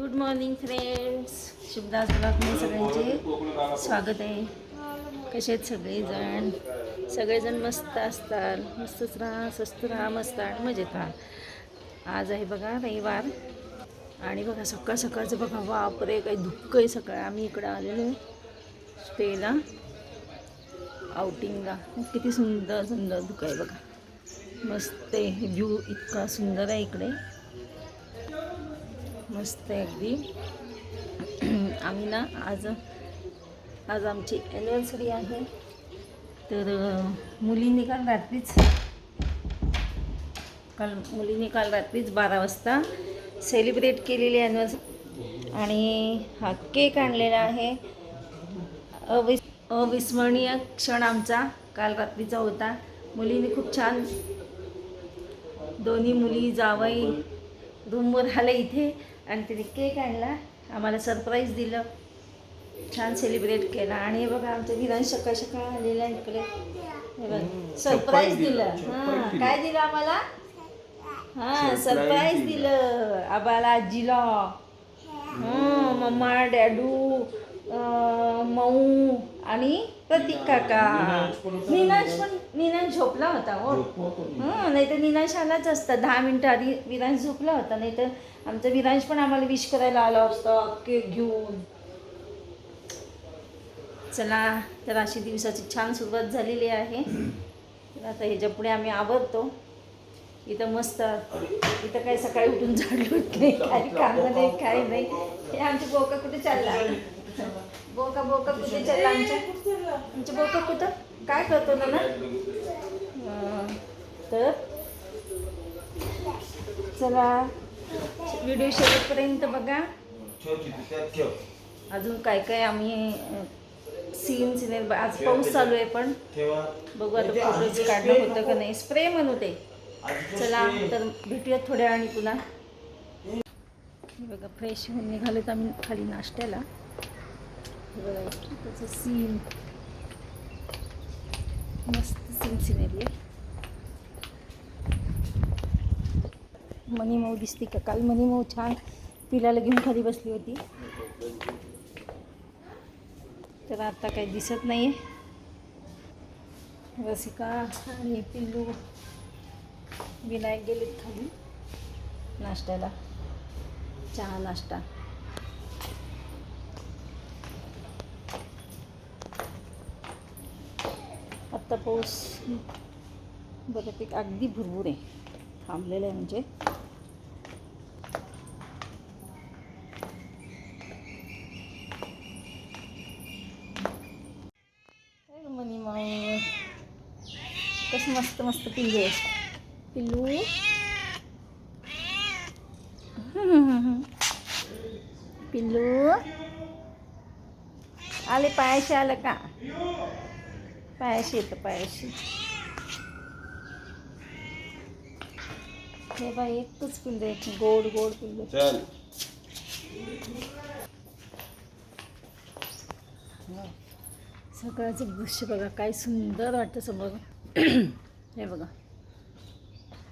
Good morning friends शुभदास ब्लॉगमध्ये सगळ्यांचे स्वागत आहे. कसे आहेत सगळेजण? सगळेजण मस्त असतात. मस्तच राहा स्वस्त राहा मस्त आणि मजेत राहा. आज आहे बघा रविवार. आणि बघा सकाळ सकाळचं बघा बापरे काही दुःख आहे सकाळ. आम्ही इकडं आलेलो स्टेला आउटिंगला किती सुंदर सुंदर दुःख आहे बघा. मस्त आहे. व्ह्यू इतका सुंदर आहे इकडे. मस्त आहे अगदी. आम्ही ना आज आज आमची ॲनिव्हर्सरी आहे. तर मुलींनी काल रात्रीच काल मुलींनी काल रात्रीच बारा वाजता सेलिब्रेट केलेली ॲनिव्हर्स आणि हा केक आणलेला आहे. अविस अविस्मरणीय क्षण आमचा काल रात्रीचा होता. मुलींनी खूप छान दोन्ही मुली जावई रूमवर आले इथे. आणि तिने केक आणला. आम्हाला सरप्राईज दिलं. छान सेलिब्रेट केला. आणि हे बघा आमचं विरान सकाळ सकाळ आलेलं इकडे. सरप्राईज दिलं. हां काय दिलं आम्हाला? हां सरप्राईज दिलं. आबाला आजीला. हां मम्मा डॅडू मऊ आणि प्रतीक काका. निनाश पण निनाश झोपला होता हो. हां नाही तर निनाश आलाच असता. दहा मिनटं आधी विरांश झोपला होता नाही तर आमचा विरांश पण आम्हाला विश करायला आला असता केक घेऊन. चला तर अशी दिवसाची छान सुरुवात झालेली आहे. तर आता ह्याच्या पुढे आम्ही आवरतो. इथं मस्त इथं काय सकाळी उठून झाडलो नाही काही काम नाही काही नाही. हे आमची बोका कुठे चालला? बोका बोका कुठे चालला आमच्या? आमच्या बोका कुठं? काय करतो ना तर चला व्हिडिओ शेवटपर्यंत बघा. अजून काय काय आम्ही सीन सिने आज पाऊस चालू आहे पण. बघू आता फोटोज काढणं होतं का नाही? स्प्रे म्हणू ते. चला तर भेटूयात थोड्या पुन्हा. हे बघा फ्रेश होऊन निघालो तर आम्ही खाली नाश्त्याला. हे त्याचं सीन मस्त सीन सिनेरी आहे मनी मऊ दिसते का? काल मनी मऊ छान पिलाला घेऊन खाली बसली होती. तर आता काही दिसत नाही आहे रसिका आणि पिल्लू विनायक गेलेत खाली नाश्त्याला. चहा नाश्ता. पाऊस बऱ्यापैकी अगदी भरपूर आहे थांबलेलं आहे म्हणजे काय गं मनी मग कसं मस्त मस्त पिल्लू आहे पिल्लू पिल्लू आले पायाशी आलं का पायाशी येतं पायाशी. हे बाई एकच पिल्लू आहे गोड गोड पिल्लू चल. सकाळचं दृश्य बघा काय सुंदर वाटतं समोर. हे बघा.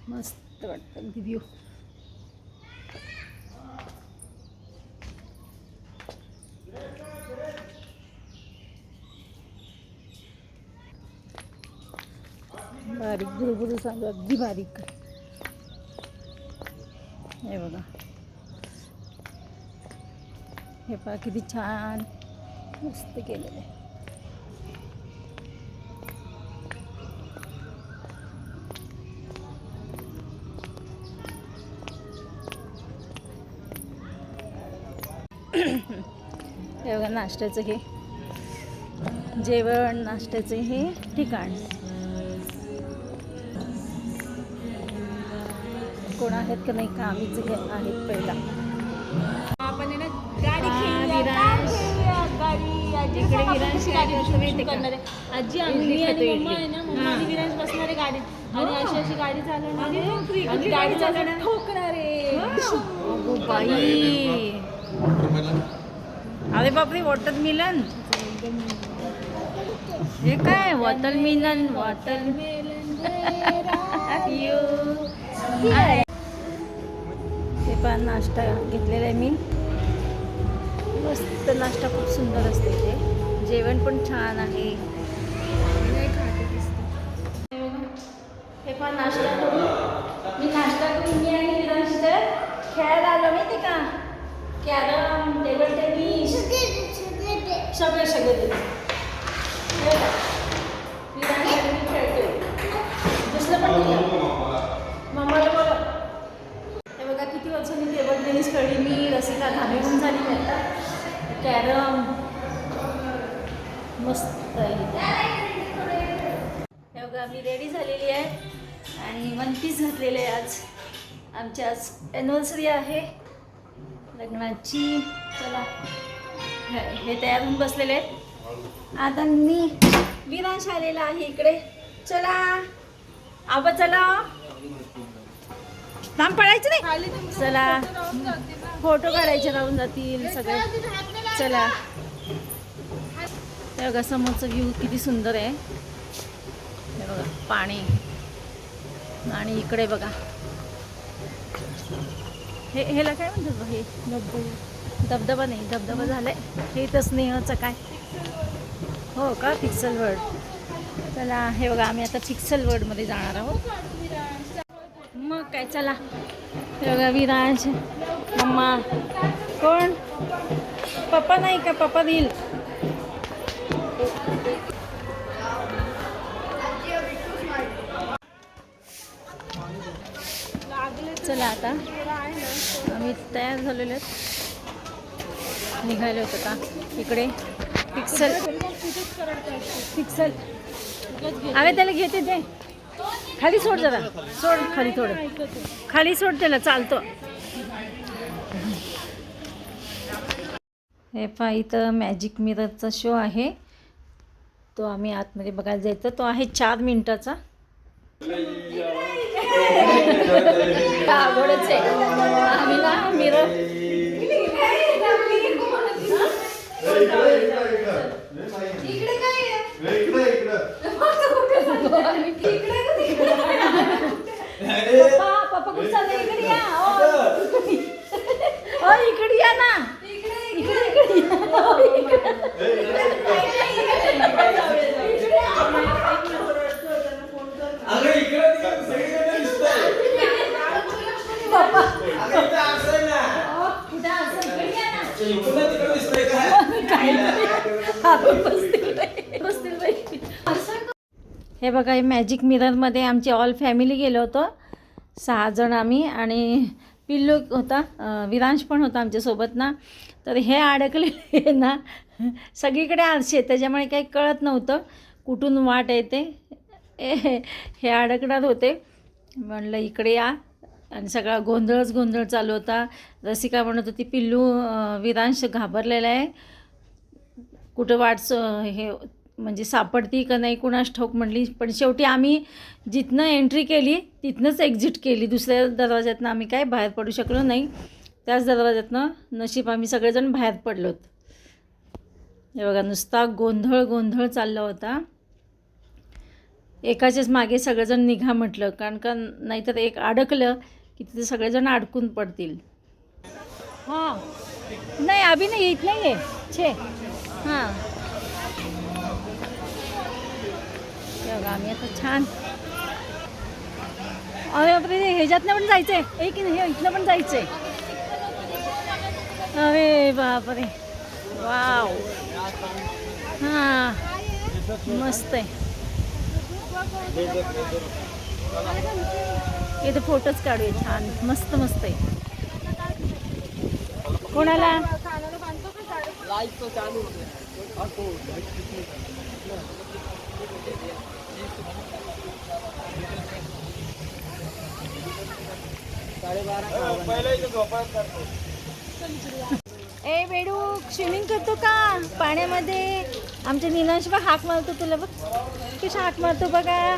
मस्त वाटतं अगदी व्ह्यू बारीक भुरभुरू चालू अगदी बारीक. हे बघा. हे पहा किती छान मस्त केलेलं आहे. हे बघा नाश्त्याचं हे. जेवण नाश्त्याचं हे ठिकाण. कोण आहेत का नाही का आम्हीच हे आहेत पहिला. आपण ना गाडी आजी आम्ही आणि मम्मा. आहे ना मम्मा हा. आणि बसणार गाडीत अशी अशी गाडी चालवणार आणि गाडी चालवणार? ठोकणार. बाई. अरे बापरे वॉटर मिलन. हे काय? वॉटर मिलन वॉटर यू हे पण नाश्ता घेतलेला आहे मी. नाश्ता खूप सुंदर असते इथे जेवण पण छान आहे. हे पण नाश्ता करून. मी नाश्ता करून मी आणि विरांश तर खेळायला आलो माहिती का? कॅरम टेबल टेनिस सगळे सगळे दिले विरांश आणि मी खेळतोय दुसरं पण दिलं मम्माला बोला हे बघा किती वर्षांनी टेबल टेनिस खेळली मी रसिका धाबेहून झाली मी आता कॅरम मस्त आहे हे बघा मी रेडी झालेली आहे आणि वन पीस घातलेले आज. आमची आज ॲनिव्हर्सरी आहे. लग्नाची चला. हे तयार होऊन बसलेले आहेत. आता मी विरांश आलेला आहे इकडे. चला. आबा चला. लांब पडायचं नाही. चला. फोटो काढायचे राहून जातील सगळे. चला. बघा समोरचं व्ह्यू किती सुंदर आहे. हे बघा पाणी. आणि इकडे बघा. हे ह्याला काय म्हणतात हे हे धबधबा. नाही धबधबा झालाय. हे तर स्नेहचं काय? हो का? पिक्सल वर्ड चला हे बघा आम्ही आता पिक्सल वर्डमध्ये जाणार आहोत. मग काय चला. हे बघा विराज मम्मा. कोण? पप्पा नाही का? पप्पा देईल. तयार झालेले आहेत. निघाले होतं का? इकडे. पिक्सल पिक्सल अरे त्याला घेते ते. खाली सोड जरा. सोड खाली थोडं. खाली सोड त्याला चालतो. हे पहा इथं मॅजिक मिररचा शो आहे. तो आम्ही आतमध्ये बघायला जायचं. तो आहे चार मिनिटाचा. आवडच आहे. आम्ही Amen. काही मॅजिक मिररमध्ये आमची ऑल फॅमिली गेलो होतो. सहा जण आम्ही आणि पिल्लू होता विरांश पण होता आमच्यासोबत ना. तर हे अडकले ना. सगळीकडे आरसे त्याच्यामुळे काही कळत नव्हतं कुठून वाट येते. हे अडकणार होते. म्हणलं इकडे या. आणि सगळा गोंधळच गोंधळ चालू होता. रसिका म्हणत होती पिल्लू विरांश घाबरलेला आहे. कुठं वाटचं हे म्हणजे सापडती का नाही कुणास ठाऊक म्हणली. पण शेवटी आम्ही जिथनं एंट्री केली तिथनंच एक्झिट केली. दुसऱ्या दरवाज्यातनं आम्ही काय बाहेर पडू शकलो नाही. त्याच दरवाज्यातनं नशीब आम्ही सगळेजण बाहेर पडलोत. हे बघा नुसता गोंधळ गोंधळ चालला होता. एकाच्याच मागे सगळेजण निघा म्हटलं कारण का नाहीतर एक अडकलं की तिथे सगळेजण अडकून पडतील. हां. नाही अभि नाही येत नाही आहे छे. हां हे बघा आम्ही आता छान. अरे बापरे ह्याच्यातनं पण जायचं आहे एक हे इथनं पण जायचं आहे अरे बापरे. वाव. हां. मस्त आहे. इथे फोटोच काढूया. छान. मस्त मस्त आहे. कोणाला? कानाला बांधतो का साडी? पहिलं इथं झोपायला करतो. ए बेडू स्विमिंग करतो का? पाण्यामध्ये. आमच्या निनाश बघ हाक मारतो तुला बघ. कशी हाक मारतो बघा.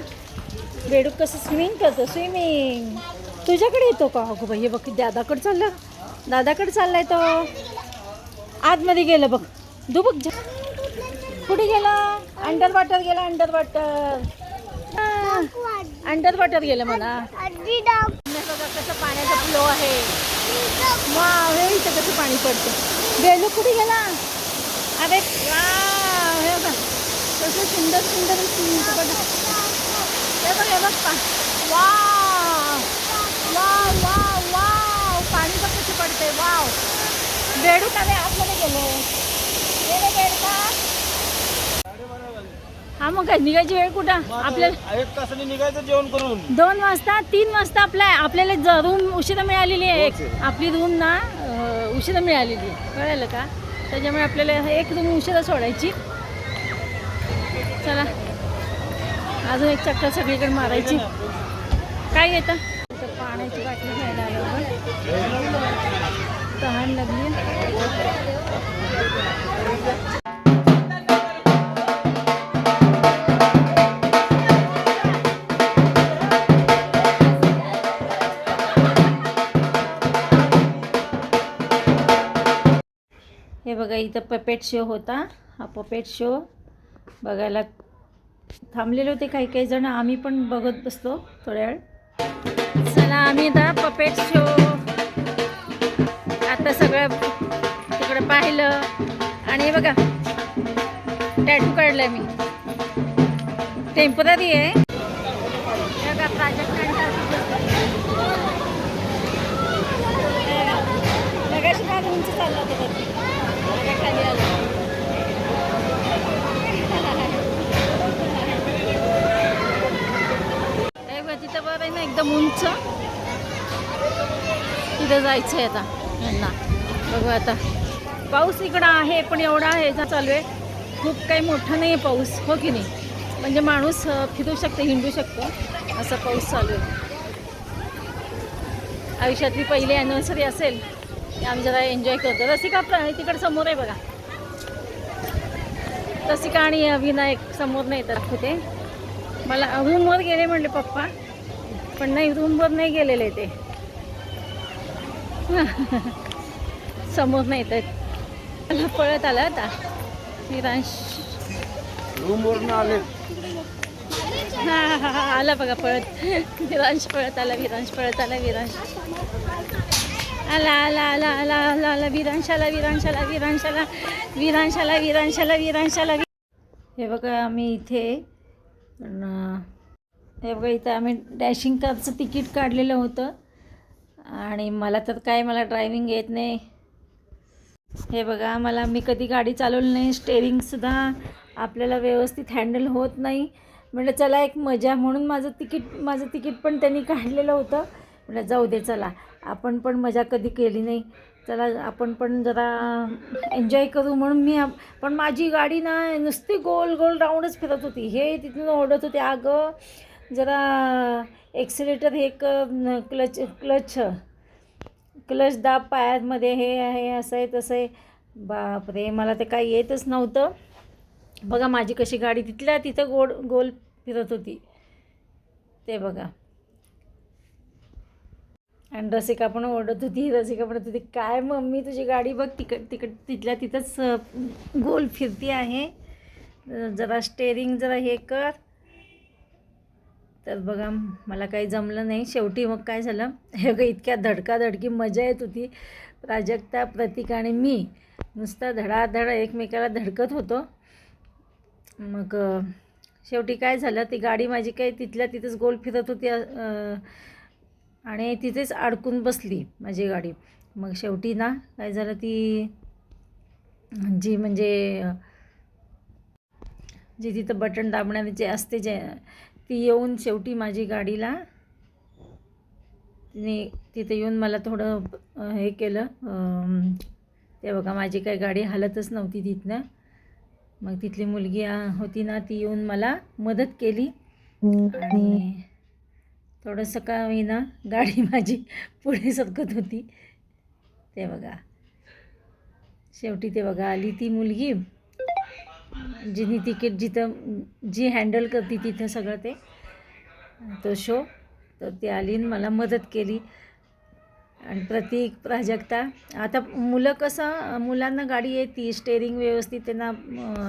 बेडू कसं स्विमिंग करतो स्विमिंग तुझ्याकडे येतो का? अगो बाई हे बघ दादाकडे चाललं. दादाकडे चाललाय तो. आतमध्ये गेलं बघ. दू बघ जा. कुठे गेला? अंडर वॉटर गेला अंडर वॉटर अंडर वॉटर गेलं म्हणा. कसं पाण्याचा फ्लो आहे? वाव हे इथं कसं पाणी पडतं? बेलू कुठे गेला? अरे वा हे बघा. कसं सुंदर सुंदर हे बघ हे बघ पा वा वा वा वाव. पाणी बघ कशी पडते वाव. बेडूक आम्ही आतमध्ये गेलो. गेले बेडका. हा मग काय निघायची वेळ कुठं? आपल्याला एक तासाने निघायचं जेवण करून. दोन वाजता तीन वाजता आपल्या आपल्याला ज रूम उशिरा मिळालेली आहे. एक आपली रूम ना अं, उशिरा मिळालेली आहे. कळलं का? त्याच्यामुळे आपल्याला एक रूम उशिरा सोडायची. चला. अजून एक चक्कर सगळीकडे मारायची. काय येतं तर पाण्याची बाटली घ्यायला आलो आपण. तहान लागली. बघा इथं पपेट शो होता. हा पपेट शो बघायला थांबलेले होते काही काही जण. आम्ही पण बघत बसतो थोड्या वेळ. चला आम्ही आता पपेट शो आता सगळं तिकडं पाहिलं. आणि बघा टॅटू काढलं मी. टेंपररी आहे. बघा प्राजक्त मगाशी फार उंच खाली आलो. तिथं बरं आहे ना एकदम उंच. तिथं जायचं आहे आता यांना. बघू आता. पाऊस इकडं आहे पण एवढा आहे का चालू आहे. खूप काही मोठा नाही आहे पाऊस हो की नाही? म्हणजे माणूस फिरू शकतो हिंडू शकतो. असा पाऊस चालू आहे. आयुष्यातली पहिली ॲनिव्हर्सरी असेल. आम्ही जरा एन्जॉय करतो रसिका तिकडे समोर आहे बघा. रसिका आणि विनायक समोर नाही तर कुठे. मला रूमवर गेले म्हणले पप्पा. पण नाही रूमवर नाही गेलेले ते. समोर नाही तर. मला पळत आला आता. विरांश आले. हा हा हा आला बघा पळत. विरांश पळत आला विरांश पळत आला विरांश. आला आला आला आला आला आला विरांशाला विरांशाला विरांशाला विरांशाला विरांशाला विरांशाला. हे बघा आम्ही इथे हे बघा इथं आम्ही डॅशिंग कारचं तिकीट काढलेलं होतं. आणि मला तर काय मला ड्रायव्हिंग येत नाही. हे बघा मला मी कधी गाडी चालवली नाही स्टेरिंगसुद्धा आपल्याला व्यवस्थित हँडल होत नाही. म्हटलं चला एक मजा म्हणून माझं तिकीट माझं तिकीट पण त्यांनी काढलेलं होतं. म्हटलं जाऊ दे चला. आपण पण मजा कधी केली नाही. चला आपण पण जरा एन्जॉय करू म्हणून मी पण माझी गाडी ना नुसती गोल गोल राऊंडच फिरत होती. हे तिथून ओढत होते अगं जरा एक्सिलेटर हे कर क्लच क्लच क्लच दाब पायामध्ये हे आहे असं आहे तसं आहे. बापरे मला ते काही येतच नव्हतं. बघा माझी कशी गाडी तिथल्या तिथं गोड गोल फिरत होती. ते बघा. आणि रसिका पण ओरडत होती रसिका म्हणत होती काय मम्मी तुझी गाडी बघ तिकड तिकड तिथल्या तिथंच गोल फिरती आहे. जरा स्टेअरिंग जरा हे कर. तर बघा मला काही जमलं नाही. शेवटी मग काय झालं? हे बघा इतक्या धडकाधडकी मजा येत होती. प्राजक्ता प्रतीक आणि मी नुसता धडाधड एकमेकाला धडकत होतो. मग शेवटी काय झालं? ती गाडी माझी काही तिथल्या तिथंच गोल फिरत होती आणि तिथेच अडकून बसली माझी गाडी. मग शेवटी ना काय झालं ती जी म्हणजे जी तिथं बटन दाबणारे जे असते जे ती येऊन शेवटी माझी गाडीला तिने तिथे येऊन मला थोडं हे केलं ते बघा माझी काही गाडी हालतच नव्हती तिथनं. मग तिथली मुलगी होती ना ती येऊन मला मदत केली. आणि थोडंसं का होईना गाडी माझी पुढे सरकत होती. ते बघा. शेवटी ते बघा आली ती मुलगी. जिने तिकीट जिथं जी हँडल करते तिथं सगळं ते तो शो तर ती आली आणि मला मदत केली. आणि प्रतीक प्राजक्ता. आता मुलं कसं मुलांना गाडी येते स्टेअरिंग व्यवस्थित त्यांना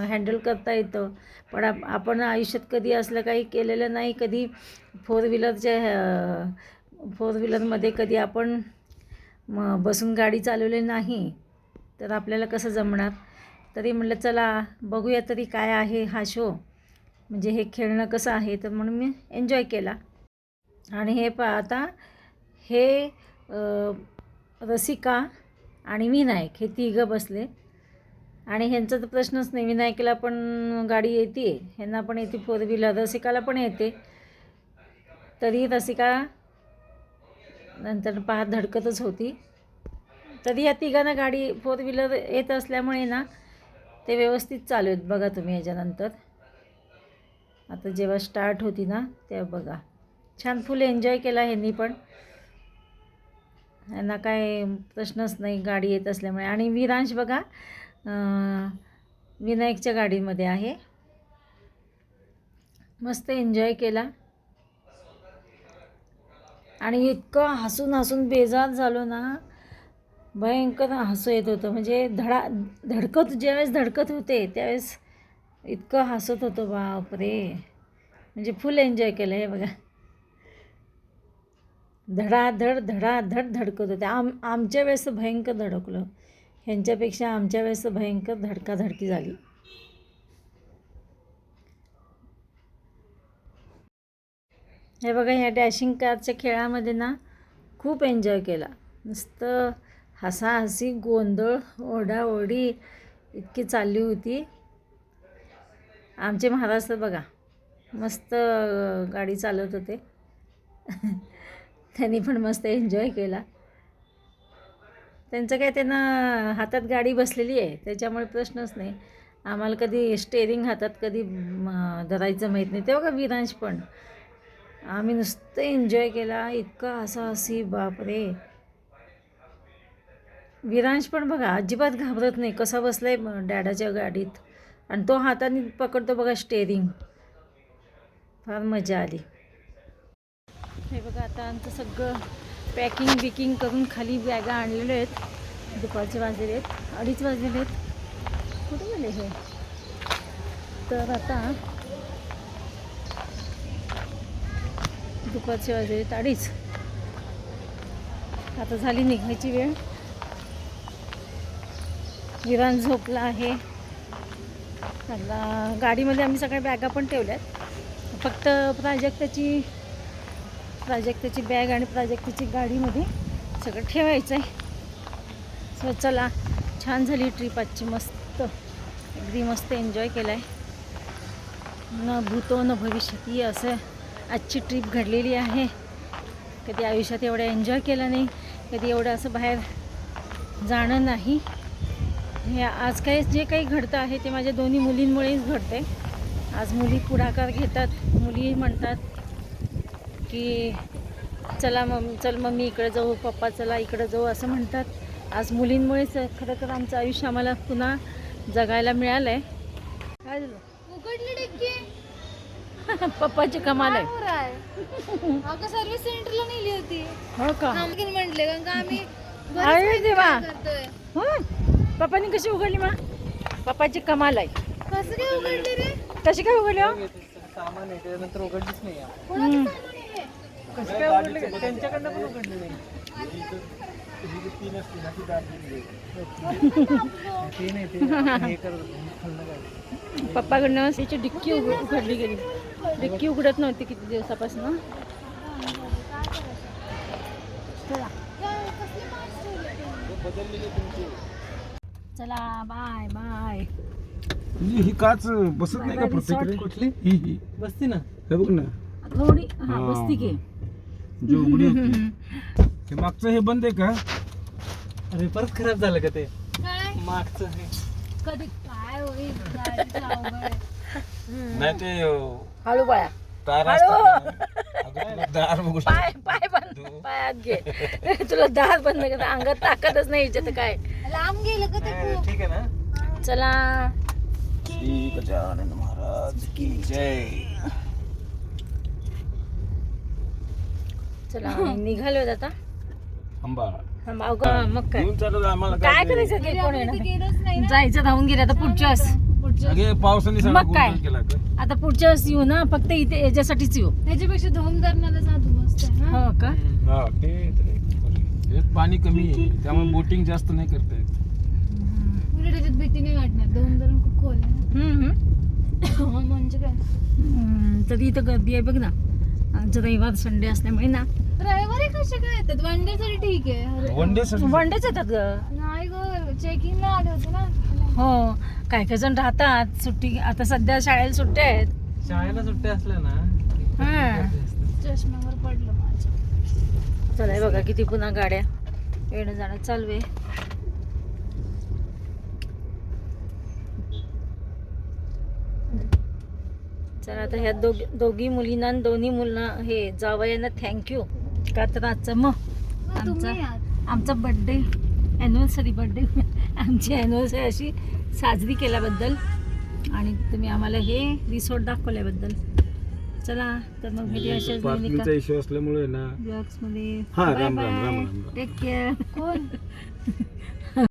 हँडल करता येतं. पण आप आपण आयुष्यात कधी असलं काही केलेलं नाही कधी फोर व्हीलरच्या फोर व्हीलरमध्ये कधी आपण म बसून गाडी चालवली नाही तर आपल्याला कसं जमणार? तरी म्हटलं चला बघूया तरी काय आहे हा शो म्हणजे हे खेळणं कसं आहे तर म्हणून मी एन्जॉय केला. आणि हे पा आता हे रसिका आणि विनायक हे तिघं बसले. आणि ह्यांचा तर प्रश्नच नाही विनायकला पण गाडी येते ह्यांना पण येते फोर व्हीलर रसिकाला पण येते. तरी रसिका नंतर पाहत धडकतच होती. तरी या तिघांना गाडी फोर व्हीलर येत असल्यामुळे ना ते व्यवस्थित चालू आहेत बघा तुम्ही याच्यानंतर. आता जेव्हा स्टार्ट होती ना तेव्हा बघा. छान फुल एन्जॉय केला ह्यांनी पण. यांना काय प्रश्नच नाही गाडी येत असल्यामुळे. आणि विरांश बघा विनायकच्या गाडीमध्ये आहे. मस्त एन्जॉय केला. आणि इतकं हसून हसून बेजार झालो ना भयंकर हसू येत होतं. म्हणजे धडा धडकत ज्यावेळेस धडकत होते त्यावेळेस इतकं हसत होतो. बापरे! म्हणजे फुल एन्जॉय केलं हे बघा. धडाधड धडाधड धडकत होते. आम आमच्या वेळेस भयंकर धडकलं. ह्यांच्यापेक्षा आमच्या वेळेस भयंकर धडकाधडकी झाली. हे बघा ह्या डॅशिंग कारच्या खेळामध्ये ना खूप एन्जॉय केला. नुसतं हसाहसी गोंधळ ओढाओढी इतकी चालली होती. आमचे महाराष्ट्र बघा मस्त गाडी चालवत होते. त्यांनी पण मस्त एन्जॉय केला. त्यांचं काय त्यांना हातात गाडी बसलेली आहे त्याच्यामुळे प्रश्नच नाही. आम्हाला कधी स्टेअरिंग हातात कधी धरायचं माहीत नाही. तेव्हा का विरांश पण. आम्ही नुसतं एन्जॉय केला. इतका असा असी बापरे. विरांश पण बघा अजिबात घाबरत नाही. कसा बसलाय आहे डॅडाच्या गाडीत. आणि तो हाताने पकडतो बघा स्टेअरिंग फार मजा आली. हे बघा आता आमचं सगळं पॅकिंग बिकिंग करून खाली बॅगा आणलेल्या आहेत. दुपारचे वाजलेले आहेत. अडीच वाजलेले आहेत. कुठे गेले हे? तर आता दुपारचे वाजले आहेत अडीच. आता झाली निघायची वेळ. विरान झोपला आहे. गाडीमध्ये आम्ही सगळ्या बॅगा पण ठेवल्यात. फक्त प्राजक्ताची प्राजक्ताची बॅग आणि प्राजक्ताची गाडीमध्ये सगळं ठेवायचं आहे. सो चला छान झाली ट्रिप आजची मस्त. अगदी मस्त एन्जॉय केला आहे न भूतो न भविष्यती असं आजची ट्रिप घडलेली आहे. कधी आयुष्यात एवढं एन्जॉय केलं नाही कधी एवढं असं बाहेर जाणं नाही. हे आज काही जे काही घडतं आहे ते माझ्या दोन्ही मुलींमुळेच घडते आज मुली पुढाकार घेतात मुली म्हणतात की चला मम चल मम्मी इकडे जाऊ पप्पा चला इकडे जाऊ असं म्हणतात. आज मुलींमुळेच खरं तर आमचं आयुष्य आम्हाला पुन्हा जगायला मिळालं आहे काय झालं? उघडली डिक्की. पप्पाची कमाल आहे. अगं सर्व्हिस सेंटरला नेली होती. हो का? म्हटले कारण का आम्ही अरे देवा. हो? पप्पानी कशी उघडली मग? पप्पाची कमाल आहे. कसं काय उघडली रे? कशी काय उघडली हो? सामान आहे त्यानंतर उघडलीच नाही कोणाचं सामान आहे हे? कसं काय उघडलं त्यांच्याकडनं पण उघडली नाही ते नाही ते हे करत होते, खाल्लं काय पप्पाकडनं त्याची डिक्की उघ उघडली गेली. डिक्की उघडत नव्हती किती दिवसापासून. चला बाय बाय ही काच बसत नाही का प्रत्येक. कुठली? ही ही. बसते ना. हे बघ ना. थोडी हा हा. बसती की जी उघडी होती. ते मागचं हे बंद आहे का? अरे परत खराब झालं का ते? काय? मागचं हे. कधी काय होईल गाडीचं अवघड आहे. नाही ते हळू बाळा तार. दार पाय पाय बंद पायात घे. तुला दार बंद कर अंगात ताकदच नाही याच्यात काय. लांब गेलं का ते खूप? ठीक आहे ना. चला. श्री गजानन महाराज की जय. चला आम्ही निघालोय आता. अंबा हा, माव गं, मग काय? करायचं ते कोण येणार? जायचं राहून गेलं आता पुढच्या वेळेस. पुढच्या अगे पावसाने सगळा मग काय? आता पुढच्या वेळेस येऊ ना फक्त इथे याच्यासाठीच येऊ. त्याच्यापेक्षा धोम धरणाला जातो मस्त आहे, हा? हो का? हा ते पाणी कमी आहे त्यामुळे बोटिंग जास्त नाही करता येत. उलट त्याच्यात भीती नाही वाटणार. दोन खूप खोल आहे. म्हणजे काय? तरी इथं गर्दी आहे बघ ना. आज रविवार संडे असल्यामुळे ना. रविवारी कसे काय येतात? वन डे तरी ठीक आहे. वन डे वनडेच येतात ग. नाही ग चेकिंगला आले होते ना. हो काय काय जण राहतात. सुट्टी आता सध्या शाळेला सुट्ट्या आहेत. शाळेला सुट्ट्या असल्या ना. हा. चष्म्यावर पडलं माझ्या चला बघा किती पुन्हा गाड्या. येणं जाणं चालू आहे. चला आता ह्या दोघ दोघी मुलींना आणि दोन्ही मुलांना हे जावयांना थँक्यू का तर आजचं मग आमचा. आमचा बड्डे ॲनिव्हर्सरी बड्डे आमची ॲनिव्हर्सरी अशी साजरी केल्याबद्दल आणि तुम्ही आम्हाला हे रिसॉर्ट दाखवल्याबद्दल. चला तर मग अशाच पार्किंगचा एका इश्यू असल्यामुळे ना ब्लॉग्समध्ये हा, bye Ram, Ram, Ram, bye Ram, Ram. Take care कोण?